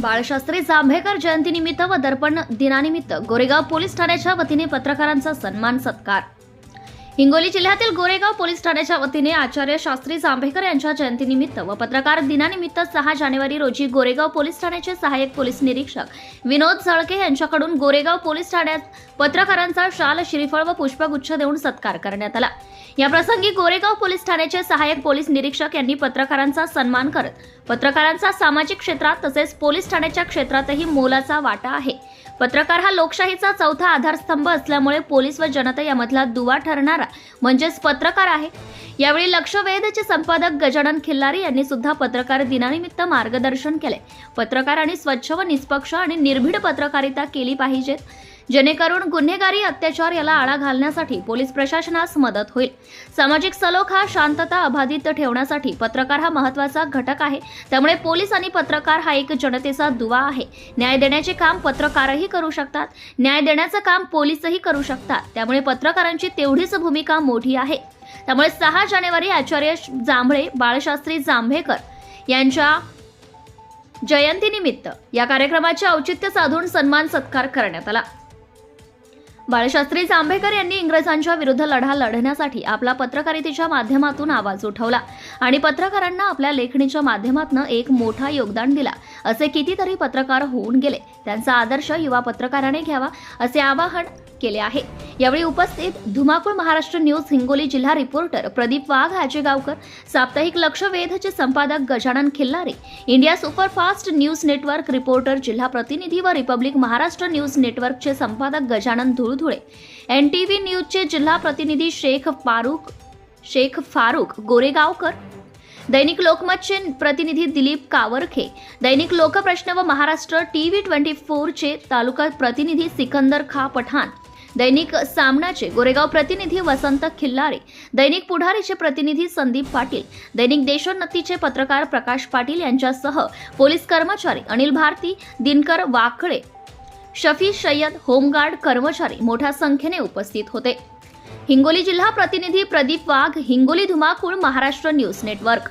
बाळशास्त्री जांभेकर जयंतीनिमित्त व दर्पण दिनानिमित्त गोरेगाव पोलीस ठाण्याच्या वतीने पत्रकारांचा सन्मान सत्कार. हिंगोली जिल्ह्यातील गोरेगाव पोलीस ठाण्याच्या वतीने आचार्य शास्त्री जांभेकर यांच्या जयंतीनिमित्त व पत्रकार दिनानिमित्त सहा जानेवारी रोजी गोरेगाव पोलीस ठाण्याचे सहाय्यक पोलीस निरीक्षक विनोद झळके यांच्याकडून गोरेगाव पोलीस ठाण्यात पत्रकारांचा शाल श्रीफळ व पुष्पगुच्छ देऊन सत्कार करण्यात आला. या प्रसंगी गोरेगाव पोलीस ठाण्याचे सहाय्यक पोलीस निरीक्षक यांनी पत्रकारांचा सन्मान करत पत्रकारांचा सामाजिक क्षेत्रात तसेच पोलीस ठाण्याच्या क्षेत्रातही मोलाचा वाटा आहे. पत्रकार हा लोकशाहीचा चौथा आधारस्तंभ असल्यामुळे पोलीस व जनता यामधला दुवा ठरणारा म्हणजेच पत्रकार आहे. यावेळी लक्षवेधचे संपादक गजानन खिल्लारी यांनी सुद्धा पत्रकार दिनानिमित्त मार्गदर्शन केले. पत्रकारांनी स्वच्छ व निष्पक्ष आणि निर्भीड पत्रकारिता केली पाहिजेत. जेणेकरून गुन्हेगारी अत्याचार याला आळा घालण्यासाठी पोलीस प्रशासनास मदत होईल. सामाजिक सलोख हा शांतता अबाधित ठेवण्यासाठी पत्रकार हा महत्त्वाचा घटक आहे. त्यामुळे पोलीस आणि पत्रकार हा एक जनतेचा दुवा आहे. न्याय देण्याचे काम पत्रकारही करू शकतात. न्याय देण्याचं काम पोलीसही करू शकतात. त्यामुळे पत्रकारांची तेवढीच भूमिका मोठी आहे. त्यामुळे सहा जानेवारी आचार्य जांभळे बाळशास्त्री जांभेकर यांच्या जयंतीनिमित्त या कार्यक्रमाचे औचित्य साधून सन्मान सत्कार करण्यात आला. बाळशास्त्री जांभेकर यांनी इंग्रजांच्या विरुद्ध लढा लढण्यासाठी आपला पत्रकारितेच्या माध्यमातून आवाज उठवला आणि पत्रकारांना आपल्या लेखणीच्या माध्यमातून एक मोठा योगदान दिला. असे कितीतरी पत्रकार होऊन गेले. त्यांचा आदर्श युवा पत्रकाराने घ्यावा असे आवाहन केले आहे. यावेळी उपस्थित धुमाकूळ महाराष्ट्र न्यूज हिंगोली जिल्हा रिपोर्टर प्रदीप वाघ हाजेगावकर साप्ताहिक लक्षवेधचे संपादक Gajanan Khillare India superfast news network reporter जिल्हा प्रतिनिधी व रिपब्लिक महाराष्ट्र न्यूज नेटवर्कचे संपादक Gajanan Dhuldhule N T V न्यूजचे जिल्हा प्रतिनिधी शेख फारुख शेख फारुख गोरेगावकर दैनिक लोकमतचे प्रतिनिधी दिलीप कावरखे. दैनिक लोकप्रश्न व महाराष्ट्र टी व्ही ट्वेंटी फोरचे तालुका प्रतिनिधी सिकंदर खा पठाण. दैनिक सामनाचे गोरेगाव प्रतिनिधी वसंत खिल्लारे. दैनिक पुढारीचे प्रतिनिधी संदीप पाटील. दैनिक देशोन्नतीचे पत्रकार प्रकाश पाटील यांच्यासह पोलीस कर्मचारी अनिल भारती दिनकर वाकळे शफी सय्यद होमगार्ड कर्मचारी मोठ्या संख्येने उपस्थित होते. हिंगोली जिल्हा प्रतिनिधी प्रदीप वाघ हिंगोली धुमाकूळ महाराष्ट्र न्यूज नेटवर्क.